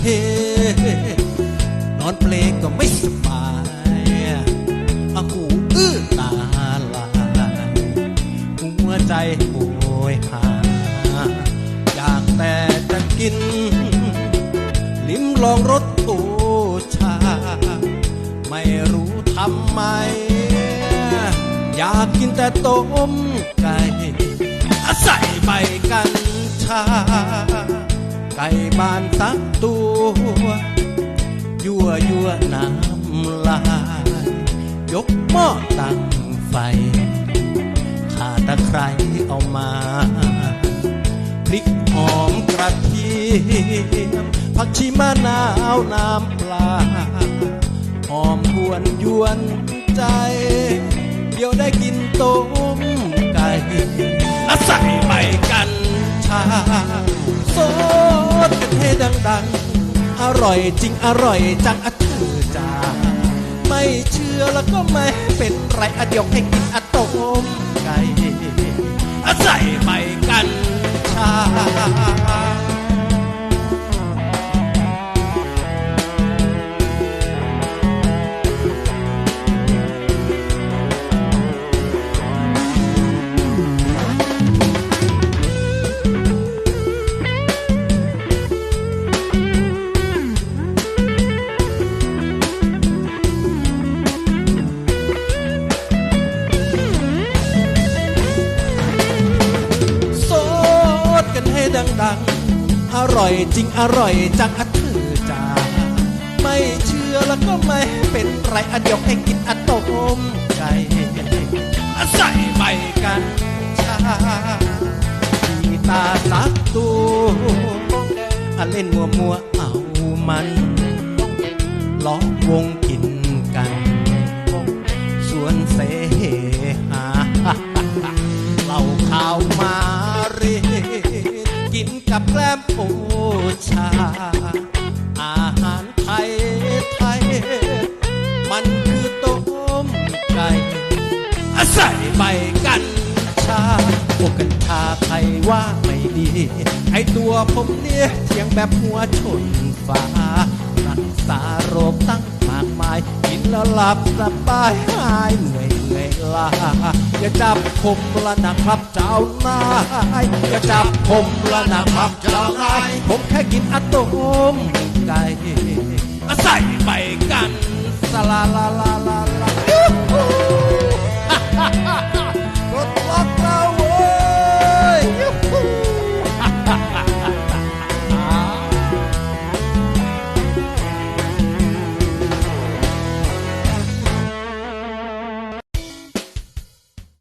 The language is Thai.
เฮนอนเปลงก็ไม่สบายอาหูอื้อตาลายหัวใจโหยหา อยากแต่จะกิน ลิ้มลองรสโอชา ไม่รู้ทำไม อยากกินแต่ต้มไก่ใส่ใบกัญชา ไก่บ้านสักตัว ยั่วยั่วน้ำลาย ยกหม้อตั้งไฟขาตะไคร้เอามาพริกหอมกระเทียมผักชีมะนาวน้ำปลาหอมหวนยวนใจ เดี๋ยวได้กินต้มไก่อาศัยใบกัญชา ร่อยจริงอร่อยจังอะเธอจ้าไม่เชื่อแล้วก็ไม่เป็นไรอะเดี๋ยวให้กินอะต้มไก่อะใส่ไปกัน อร่อยจริงอร่อยจังอะเธอจ้าไม่เชื่อแล้วก็ไม่เป็นไรอะเดียวให้กินอะต้มไก่อะใส่ใบกันชามีตาสักตัวอะเล่นมัวมัวเอามันล้อมวงกินกัน สวนเส ชา อาหารไทยไทย มันคือต้มไก่ใส่ใบกัญชาพวกกัญชาไทยว่าไม่ดีให้ตัวผมเนี่ยเทียงแบบหัวชนฟ้ารักษาโรคตั้ง แล้วหลับสบายหายเหนื่อยเหนื่อยลาอย่าจับผมละนะครับเจ้านายอย่าจับผมละนะครับเจ้านายผมแค่กินอะตอมไก่อาศัยใบกันสลาลาลา